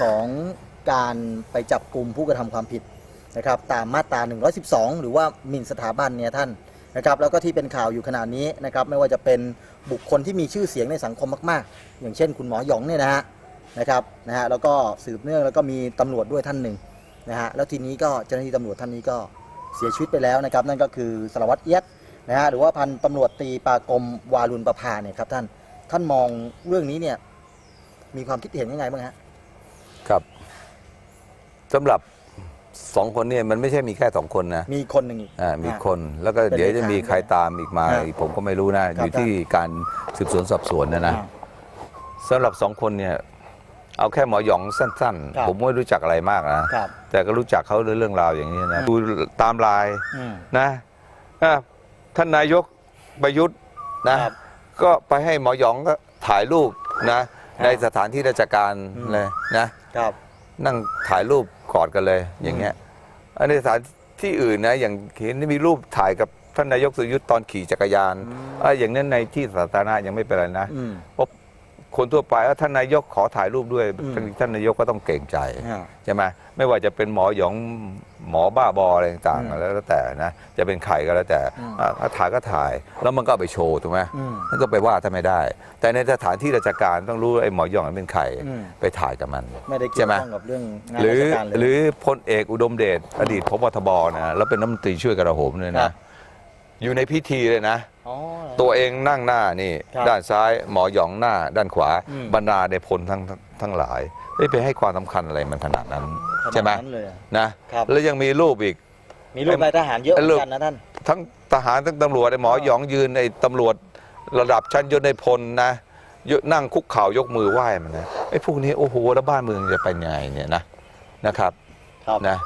ของการไปจับกลุ่มผู้กระทำความผิดนะครับตามมาตรา 112 หรือว่าหมิ่นสถาบันเนี่ยท่านนะครับแล้วก็ที่เป็นข่าวอยู่ขนาดนี้นะครับไม่ว่าจะเป็นบุคคลที่มีชื่อเสียงในสังคมมาก ๆ อย่างเช่น คุณหมอหยองเนี่ยนะฮะนะครับนะฮะแล้วก็สืบเนื่องแล้วก็มีตำรวจด้วยท่านหนึ่งนะฮะแล้วทีนี้ก็เจ้าหน้าที่ตำรวจท่านนี้ก็เสียชีวิตไปแล้วนะครับ นั่นก็คือสารวัตรเอียดนะฮะหรือว่าพันตำรวจตีปากรมวารุณประภาเนี่ยครับท่านท่านมองเรื่องนี้เนี่ยมีความคิดเห็นยังไงบ้างฮะ ครับสำหรับสองคนเนี่ยมันไม่ใช่มีแค่สองคนนะมีคนหนึ่งอีก อ่ามีอ่าคนแล้วก็เป็นเดี๋ยวจะมีในทางใครตามอีกมาอ่าอีกผมก็ไม่รู้นะครับอยู่ที่การสืบสวนสอบสวนนะนะอ่าสำหรับสองคนเนี่ย เอาแค่หมอหยองสั้นครับ ๆ ผมไม่รู้จักอะไรมากนะ ครับ แต่ก็รู้จักเขาเรื่องราวอย่างนี้นะ ดูตามไลายอืม นะอะท่านนายกประยุทธ์นะครับ ก็ไปให้หมอหยองก็ถ่ายรูปนะ ในสถานที่ราชการอืมเลยนะครับ นั่งถ่ายรูปกอดกันเลยอย่างเงี้ยอันในสถานที่อื่นนะอย่างเห็นมีรูปถ่ายกับท่านนายกสุยุทธ์ตอนขี่จักรยานอืมเอ้ยอย่างนั้นในที่สาธารณะยังไม่เป็นไรนะอืมเพราะ คนทั่วไปว่าท่านนายกขอถ่ายรูปด้วยอืมท่านนายกก็ต้องเกรงใจอ่าใช่ไหมไม่ว่าจะเป็นหมอหยองหมอบ้าบออะไรต่างอืมๆแล้วแต่นะจะเป็นใครก็แล้วแต่อืมอะถ้าถ่ายก็ถ่าย แล้วมันก็เอาไปโชว์ถูกไหมอืมนั่นก็ไปว่าท่านไม่ได้ แต่ในสถานที่ราชการต้องรู้ว่าไอ้หมอหยองนั้นเป็นใครอืมไปถ่ายกับมันไม่ได้เกี่ใช่ยวไหมข้องกับเรื่องงานหรือราชการเลยหรือพลเอกอุดมเดชอดีตพบทบนะแล้วเป็นน้ำมนตรีช่วยกระโหมเลยครันะบอยู่ในพิธีเลยนะอ๋อ ตัวเองนั่งหน้านี่ครับด้านซ้ายหมอหยองหน้า ด้านขวาอืมบรรดาในพลทั้งทั้งหลายไม่ไปให้ความสำคัญอะไรมันขนาดนั้น ใช่ไหมขนาดนั้นเลยอะนะครับแล้วยังมีรูปอีก มีรูปนายทหารเยอะเหมือนกันนะท่านทั้งทหารทั้งตำรวจไอ้หมอหยองยืนไอ้ตำรวจระดับชั้นยศในพลนะยกนั่งคุกเข่ายกมือไหว้มันนะไอ้พวกนี้โอ้โหแล้วบ้านเมืองจะไปยังไงเนี่ยนะนะครับครับนะ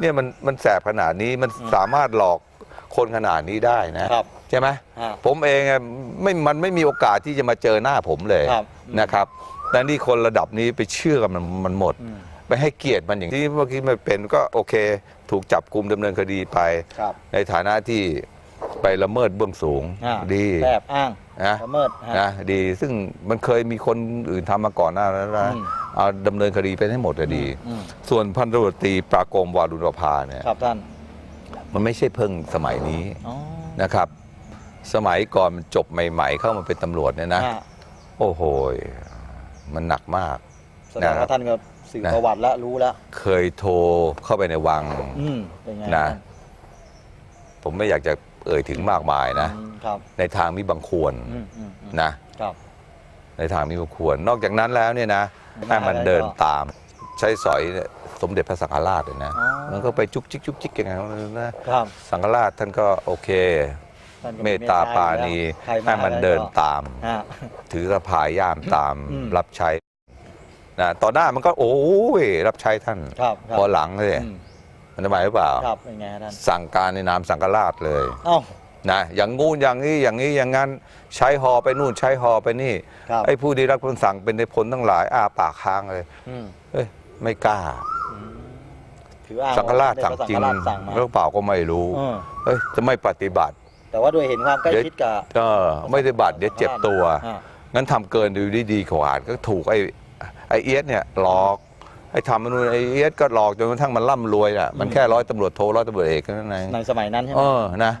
เนี่ยมันมันแสบขนาดนี้มันอืมสามารถหลอกคนขนาดนี้ได้นะครับ ใช่ไหมอ่าผมเองอะไม่มันไม่มีโอกาสที่จะมาเจอหน้าผมเลยครับนะครับแต่นี่คนระดับนี้ไปเชื่อกันมันมันหมดอืมไปให้เกียรติมันอย่างที่เมื่อกี้ไม่เป็นก็โอเค ถูกจับกลุ่มดำเนินคดีไปครับในฐานะที่ไปละเมิดเบื้องสูงอ่าดีแบบอ้างนะละเมิดฮะนะดีซึ่งมันเคยมีคนอื่นทำมาก่อนหน้าแล้วนะอืมเอาดำเนินคดีไปให้หมดก็ดีอืมส่วนพันตำรวจตรีปรากรมวารุณรพาเนี่ยครับท่านมันไม่ใช่เพิ่งสมัยนี้อ๋อนะครับ สมัยก่อนมันจบใหม่ ๆ เข้ามาเป็นตำรวจเนี่ยนะ อ่าโอ้โหมันหนักมาก แสดงว่าท่านก็สื่อนะประวัติแล้วรู้แล้วเคยโทรเข้าไปในวัง อืมเป็นไงนะท่าผมไม่อยากจะเอ่ยถึงมากมายนะ อืมครับในทางมิบังควรอืมอืมอืมนะ ครับในทางมิบังควร นอกจากนั้นแล้วเนี่ยนะอืมให้มันอะไรเดินต่อตาม ใช้สอยเนี่ยสมเด็จพระสังฆราชเลยนะ อ๋อมันก็ไปจุกจิกจุกจิกอย่างนั้นนะ ครับสังฆราชท่านก็โอเคท่านก็ เมตตาปราณีใครให้มันเดินตามฮะถือสะพายย่ามตามอืมรับใช้นะต่อหน้ามันก็โอ้ยรับใช้ท่านครับครับพอหลังเลยอืมมันทำไมหรือเปล่าครับเป็นไงท่านสั่งการในนามสังฆราชเลยเอ้านะอย่างงู้นอย่างนี้อย่างนี้อย่างนั้นใช้ฮอไปนู่นใช้ฮอไปนี่ครับไอ้ผู้ที่รับคำสั่งเป็นในพลทั้งหลายอ้าปากค้างเลยอืมเอ้ยไม่กล้าอืมถืออ้างสังฆราชว่สั่งจริงสัฆาชสั่งมาหรือเปล่าก็ไม่รู้เออเอ้ยจะไม่ปฏิบัติ แต่ว่าด้วยเห็นความใกล้ชิดกับเออไม่ปฏิบัติเดี๋ยวเจ็บตัวอ่างั้นทำเกินดูดีดีขวาดก็ถูกไอ้ไอ้เอียดเนี่ยหลอกไอ้ทำมันนไอ้เอียดก็หลอกจนกระทั่งมันร่ำรวยอะมันแค่ร้อยตำรวจโทร้อยตำรวจเอกแค่นั้นเองในสมัยนั้นใช่ไหเอมอนะ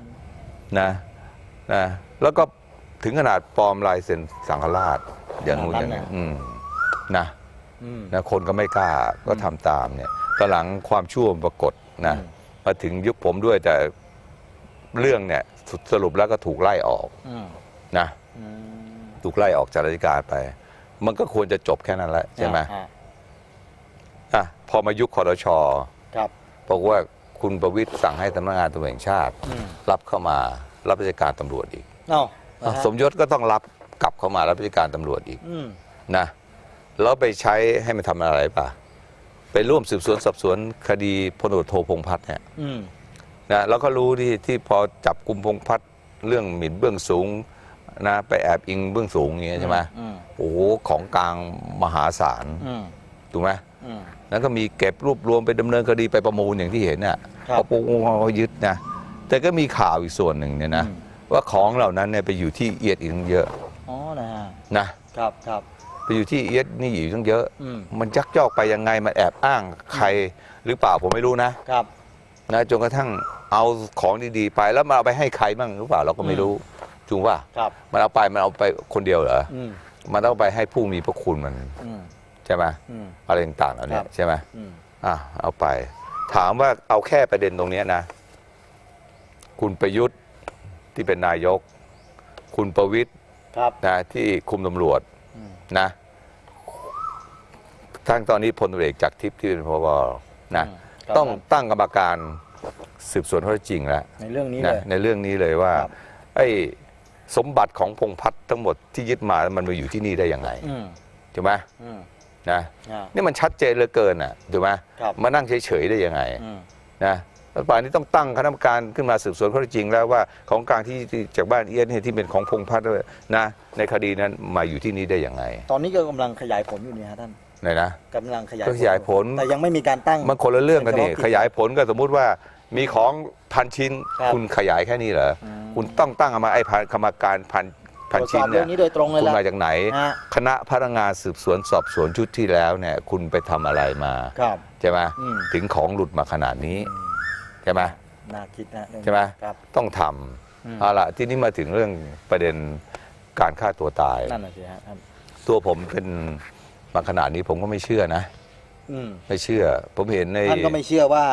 นะนะแล้วก็ถึงขนาดปลอมลายเซ็นสังฆราชอย่างนู้นอย่างนี้อืมนะอืมนะคนก็ไม่กล้าก็ทำตามเนี่ยตอนหลังความชั่วมันปรากฏนะอืมมาถึงยุคผมด้วยแต่ เรื่องเนี่ยสุดสรุปแล้วก็ถูกไล่ออกอืมนะอืมถูกไล่ออกจากราชการไป มันก็ควรจะจบแค่นั้นแหละใช่ไหมอ่าอะพอมายุคคอรชครับ บอกว่าคุณประวิตรสั่งให้สำนักงานตำรวจแห่งชาติ อืม รับเข้ามารับราชการตำรวจอีกเอ้าอะสมยศก็ต้องรับกลับเข้ามารับราชการตำรวจอีก อืมนะแล้วไปใช้ให้มันทำอะไรป่ะ ไปร่วมสืบสวนสอบสวนคดีพลตำรวจโทพงษ์พัฒน์เนี่ยอืม นะแล้วก็รู้ที่ที่พอจับกลุ่มพงษ์พัฒน์เรื่องหมิ่นเบื้องสูงนะไปแอบอิงเบื้องสูงอย่างเงี้ยใช่ไหมอืมโอ้โหของกลางมหาศาลอืมถูกไหมอืมแล้วก็มีเก็บรวบรวมไปดำเนินคดีไปประมูลอย่างที่เห็นน่ะครับพอปุ๊บเขายึดนะแต่ก็มีข่าวอีกส่วนหนึ่งเนี่ยนะอืมว่าของเหล่านั้นเนี่ยไปอยู่ที่เอียดอีกตั้งเยอะอ๋อนะฮะนะครับครับไปอยู่ที่เอียดนี่อยู่ตั้งเยอะอืมมันยักยอกไปยังไงมันแอบอ้างใครหรือเปล่าผมไม่รู้นะครับนะจนกระทั่ง เอาของดีๆไปแล้วมาเอาไปให้ใครบ้างหรือเปล่าเราก็ไม่รู้จูงว่าครับ มันเอาไปมันเอาไปคนเดียวเหรออืมมันต้องไปให้ผู้มีพระคุณมันอืม ใช่ไหมอืม อะไรต่างๆเหล่านี้ครับ ใช่ไหมอืมอะเอาไป ถามว่าเอาแค่ประเด็นตรงเนี้ยนะ คุณประยุทธ์ที่เป็นนายก คุณประวิทย์ครับ นะที่คุมตำรวจอืม นะทั้งตอนนี้พลตำรวจเอกจากทิพย์ที่เป็นพบนะ อืมครับต้องตั้งกรรมการ สืบสวนข้อเท็จจริงแล้วในเรื่องนี้นะเลยในเรื่องนี้เลยว่าครับ ไอ้สมบัติของพงษ์พัฒน์ทั้งหมดที่ยึดมามันมาอยู่ที่นี่ได้ยังไงอืมถูกไหมอืมนะอ่า นี่มันชัดเจนเหลือเกินอะถูกไหมครับ มานั่งเฉยๆได้ยังไง อืม นะรัฐบาลนี้ต้องตั้งคณะกรรมการขึ้นมาสืบสวนข้อเท็จจริงแล้วว่าของกลางที่ที่จากบ้านเอียดเนี่ยที่เป็นของพงษ์พัฒน์ด้วยนะในคดีนั้นมาอยู่ที่นี่ได้ยังไงตอนนี้ก็กำลังขยายผลอยู่เนี่ยฮะท่านไหนนะ กำลังขยายก็ขยายผล แต่ยังไม่มีการตั้งมันคนละเรื่องกันนี่เป็นเฉพาะกิจขยายผลก็สมมุติว่า มีของพันชิ้น ครับคุณขยายแค่นี้เหรออืมคุณต้องตั้งมาไอ้พันกรรมการพันพันตรวจสชิ้นอบเนี่เรื่ยองนี้โดยตรงเลยคุณละมาจากไหน ฮะ คณะพนักงานสืบสวนสอบสวนชุดที่แล้วเนี่ยคุณไปทำอะไรมาครับ ใช่ไหมอืม ถึงของหลุดมาขนาดนี้ใช่ไหม น่าคิดนะเรื่องนี้ใช่ไหม ครับ ต้องทอืมำเอาละที่นี้มาถึงเรื่องประเด็นการฆ่าตัวตาย นั่นน่ะสิฮะท่านตัวผมเป็นมาขนาดนี้ผมก็ไม่เชื่อนะ อืมไม่เชื่อ ผมเห็นในท่านก็ไม่เชื่อว่า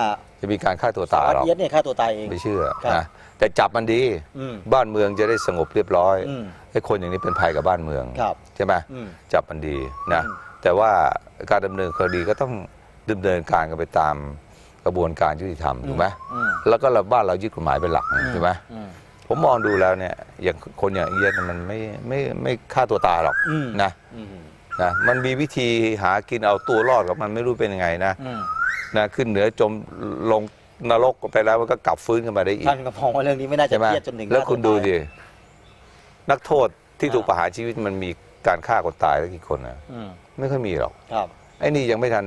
จะมีการฆ่าตัวสาตายวัตหรอกเอียดเนี่ยฆ่าตัวตายเอง ไม่เชื่อครับนะแต่จับมันดี อืมบ้านเมืองจะได้สงบเรียบร้อยอืมไอ้คนอย่างนี้เป็นภัยกับบ้านเมืองครับใช่ไหมอืมจับมันดีนะอืม แต่ว่าการดำเนินคดีก็ต้องดำเนินการกันไปตามกระบวนการยุติธรรมถูกไหมอืมแล้วก็เราบ้านเรายึดกฎหมายเป็นหลักถูกไหมอืม ผมมองดูแล้วเนี่ยอย่างคนอย่างเอียดมันไม่ไม่ไม่ฆ่าตัวตายหรอกอืม นะ อืม นะมันมีวิธีหากินเอาตัวรอดกับมันไม่รู้เป็นยังไงนะอืมนะขึ้นเหนือจมลงนรกไปแล้วมันก็กลับฟื้นขึ้นมาได้อีกท่านก็มองว่าเรื่องนี้ไม่น่าจะใช่ไหมเครียดจนถึงแล้วฆ่าคุณตัดูตายดินักโทษที่อ่าถูกประหารชีวิตมันมีการฆ่าคนตายแล้วกี่คนนะอืมไม่ค่อยมีหรอกครับไอ้นี่ยังไม่ทัน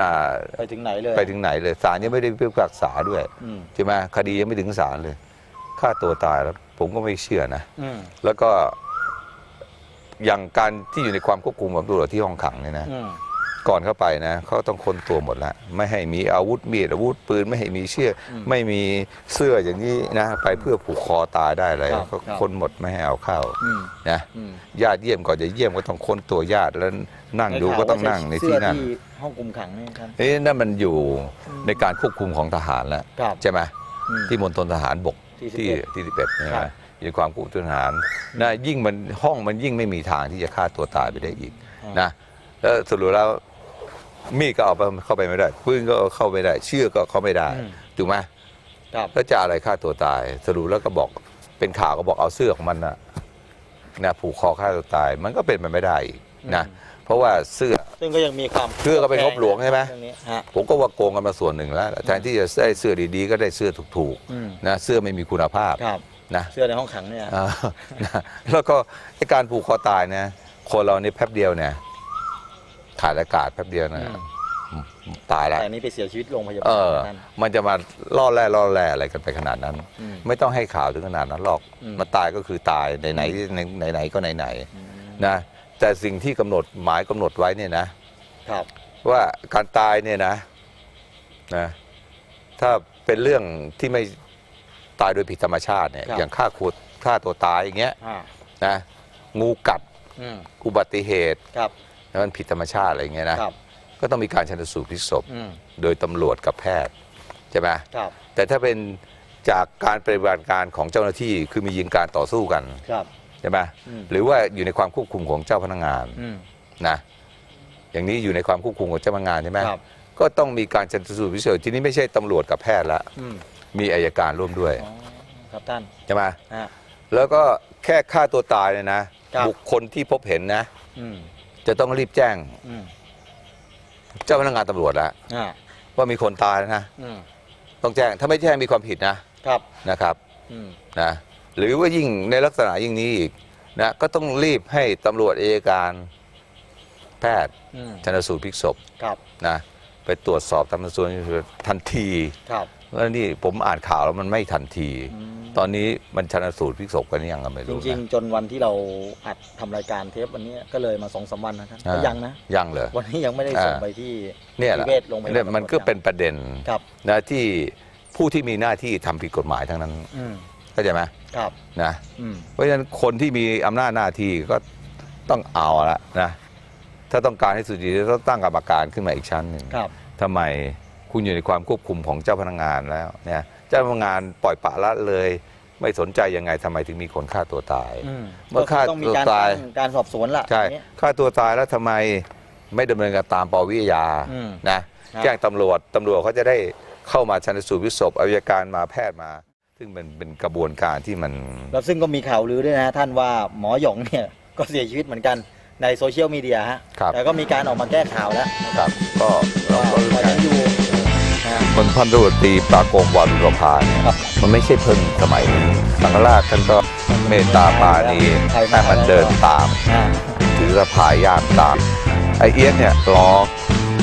อ่าไปถึงไหนเลยไปถึงไหนเลยศาลยังไม่ได้พิพากษาด้วยอืมใช่ไหมคดียังไม่ถึงศาลเลยฆ่าตัวตายแล้ว ผมก็ไม่เชื่อนะอืมแล้วก็ อย่างการที่อยู่ในความควบคุมของตำรวจที่ห้องขังเนี่ยนะอืมก่อนเข้าไปนะเขาต้องค้นตัวหมดแล้วไม่ให้มีอาวุธมีดอาวุธปืนไม่ให้มีเชือกไม่มีเสื้ออย่างนี้นะไปเพื่อผูกคอตายได้อะไรครับเขาครับค้นหมดไม่ให้เอาเข้าอืมนะอืมญาติเยี่ยมก่อนจะเยี่ยมก็ต้องค้นตัวญาติแล้วนั่งดูก็ต้องนั่งในที่นั่นเสื้อที่ห้องคุมขังนี่ครับเอ๊ะนั่นมันอยู่ในการควบคุมของทหารแล้วครับใช่ไหมอืมที่มณฑลทหารบกที่ที่11ที่สิบเอ็ดเนี่ยครับนะ อยู่ในความควบคุมทหารนะยิ่งมันห้องมันยิ่งไม่มีทางที่จะฆ่าตัวตายไปได้อีกอ่านนะแล้วสรุปแล้วมีดก็เอาไปเข้าไปไม่ได้ปืนก็เอาเข้าไม่ได้ เชือกก็เข้าไม่ได้อืมถูกไหมครับแล้วจะอะไรฆ่าตัวตาย สรุปแล้วก็บอกเป็นข่าวก็บอกเอาเสื้อของมันนะนะผูกคอฆ่าตัวตาย มันก็เป็นไปไม่ได้อีกนะเพราะว่าเสื้อซึ่งก็ยังมีความเสื้อก็เป็นงบหลวงใช่ไหมเรื่องนี้ฮะผมก็ว่าโกงกันมาส่วนหนึ่งแล้วแทนที่จะได้เสื้อดีๆ ก็ได้เสื้อถูกอืมๆนะเสื้อไม่มีคุณภาพครับ นะเสื้อในห้องขังเนี่ยอ่านะแล้วก็ไอ้การผูกคอตายนะคนเรานี่แป๊บเดียวเนี่ยขาดอากาศแป๊บเดียวนะตายแล้วแต่อันนี้ไปเสียชีวิตโรงพยาเอบาลอท่านมันจะมาล่อแร่ล่อแร่อะไรกันไปขนาดนั้นอืมไม่ต้องให้ข่าวถึงขนาดนั้นหรอกอืมมาตายก็คือตายไหนไหนไหนไหนๆก็ไหนไหนๆนะแต่สิ่งที่กำหนดหมายกำหนดไว้เนี่ยนะครับว่าการตายเนี่ยนะนะถ้าเป็นเรื่องที่ไม่ ตายโดยผิดธรรมชาติเนี่ยครับอย่างฆ่าขวดฆ่าตัวตายอย่างเงี้ยอ่านะงูกัดอืมอุบัติเหตุครับแล้วมันผิดธรรมชาติอะไรอย่างเงี้ยนะครับก็ต้องมีการชันสูตรพลิกศพอืมโดยตำรวจกับแพทย์ใช่ไหมครับแต่ถ้าเป็นจากการปฏิบัติการของเจ้าหน้าที่คือมียิงการต่อสู้กันครับใช่ไหมอืมหรือว่าอยู่ในความควบคุมของเจ้าพนักงานอืมนะอย่างนี้อยู่ในความควบคุมของเจ้าพนักงานใช่ไหมครับก็ต้องมีการชันสูตรพิเศษทีนี้ไม่ใช่ตำรวจกับแพทย์ละอื มมีอายการร่วมด้วยอ๋อครับท่านใช่ไหมฮะแล้วก็แค่ฆ่าตัวตายเนี่ยนะครับ บุคคลที่พบเห็นนะ อืมจะต้องรีบแจ้งอืมเจ้าพนักงานตำรวจแล้วอ่าว่ามีคนตายแล้วนะ อืมต้องแจ้งถ้าไม่แจ้งมีความผิดนะครับนะครับอืมนะหรือว่ายิ่งในลักษณะยิ่งนี้อีกนะก็ต้องรีบให้ตำรวจเอยการแพทย์อืมชันสูตรพลิกศพครับนะไปตรวจสอบทำชันสูตรทันที ครับ แล้วนี่ผมอ่านข่าวแล้วมันไม่ทันทีอืมตอนนี้มันชันสูตรพลิกศพกันยังก็ไม่จรู้ริงนะๆ จนวันที่เราอัดทำรายการเทปวันนี้ก็เลยมาสองสามวันนะท่านอ่าก็ยังนะ ยังเลย วันนี้ยังไม่ได้ส่งอ่า ไปที่ เนี่ยแหละนิติเวชโรงพยาบาลเนี่ยมันก็เป็นประเด็นครับ นะที่ผู้ที่มีหน้าที่ทำผิดกฎหมายทั้งนั้นอืมเข้าใจไหมครับ นะ อืม เพราะฉะนั้นคนที่มีอำนาจหน้าที่ก็ต้องเอาละนะ ถ้าต้องการให้สุจริตต้องตั้งกรรมการขึ้นมาอีกชั้นหนึ่งครับ ทำไม คุณอยู่ในความควบคุมของเจ้าพนักงานแล้วเนี่ยเจ้าพนักงานปล่อยปละละเลย ไม่สนใจยังไงทำไมถึงมีคนฆ่าตัวตาย อืมเมื่อฆ่าก็ต้องมีการตัวตาย ตั้งการสอบสวนละใช่อันเนี้ย ฆ่าตัวตายแล้วทำไมไม่ดำเนินการตามปวิทยาอืมนะครับ แจ้งตำรวจตำรวจเขาจะได้เข้ามาชันสูตรพลิกศพอายการมาแพทย์มา ซึ่งเป็นเป็นกระบวนการที่มัน แล้วซึ่งก็มีข่าวลือด้วยนะท่านว่าหมอหยองเนี่ย ก็เสียชีวิตเหมือนกันในโซเชียลมีเดียฮะครับ แต่ก็มีการออกมาแก้ข่าวแล้ว ครับ ก็เราว่าก็ว่ายังอยู่นะฮะ คนพันตำรวจตรีปราโกมวารุรพาเนี่ยมันไม่ใช่เพิ่งสมัยนี้สังฆราชท่านก็เมตตาปาณีให้มันเดินตาม ถือสะพายยามตาม ไอเอียดเนี่ยหลอก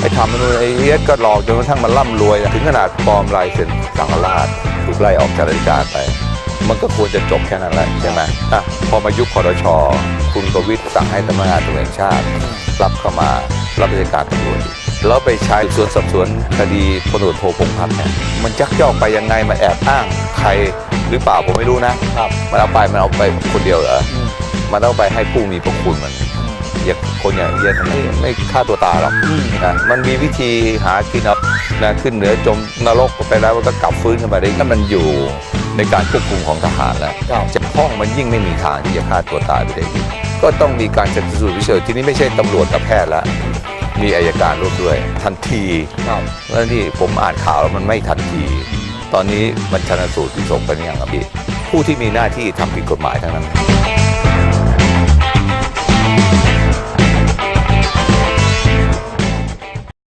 ไอทำมนุษย์ไอเอียดก็หลอกจนกระทั่งมันร่ำรวย ถึงขนาดปลอมลายเซ็นสังฆราชถูกไล่ออกจากราชการไป มันก็ควรจะจบแค่นั้นแหละใช่ไหมอะพอมายุคคอรช คุณประวิตรสั่งให้สำนักงาตำรวจแห่งชาติ รับเข้ามารับราชการตำรวจ แล้วไปใช้สวนสอบสวนคดีพลตำรวจโทพงษ์พัฒน์เนี่ยมันจักยอกไปยังไงมันแอบอ้างใครหรือเปล่าผมไม่รู้นะครับ มันเอาไปมันเอาไปคนเดียวเหรออืม มันเอาไปให้ผู้มีพระคุณมันอย่าคนอย่างเอียดมันไม่ไม่ฆ่าตัวตายหรอกอืม นะมันมีวิธีหากินเอานะขึ้นเหนือจมนรกไปแล้วมันก็กลับฟื้นขึ้นมาได้ถ้ามันอยู่ในการควบคุมของทหารแล้ว ครับ จะห้องมันยิ่งไม่มีทางที่จะฆ่าตัวตายไปได้อีกก็ต้องมีการชันสูตรพิเศษทีนี้ไม่ใช่ตำรวจกับแพทย์แล้ว มีอายการร่วมด้วย ทันทีครับแล้วนี่ผมอ่านข่าวแล้วมันไม่ทันที ตอนนี้มันชันสูตรพิศพกันอย่างครับพี่ผู้ที่มีหน้าที่ทำผิดกฎหมายทั้งนั้น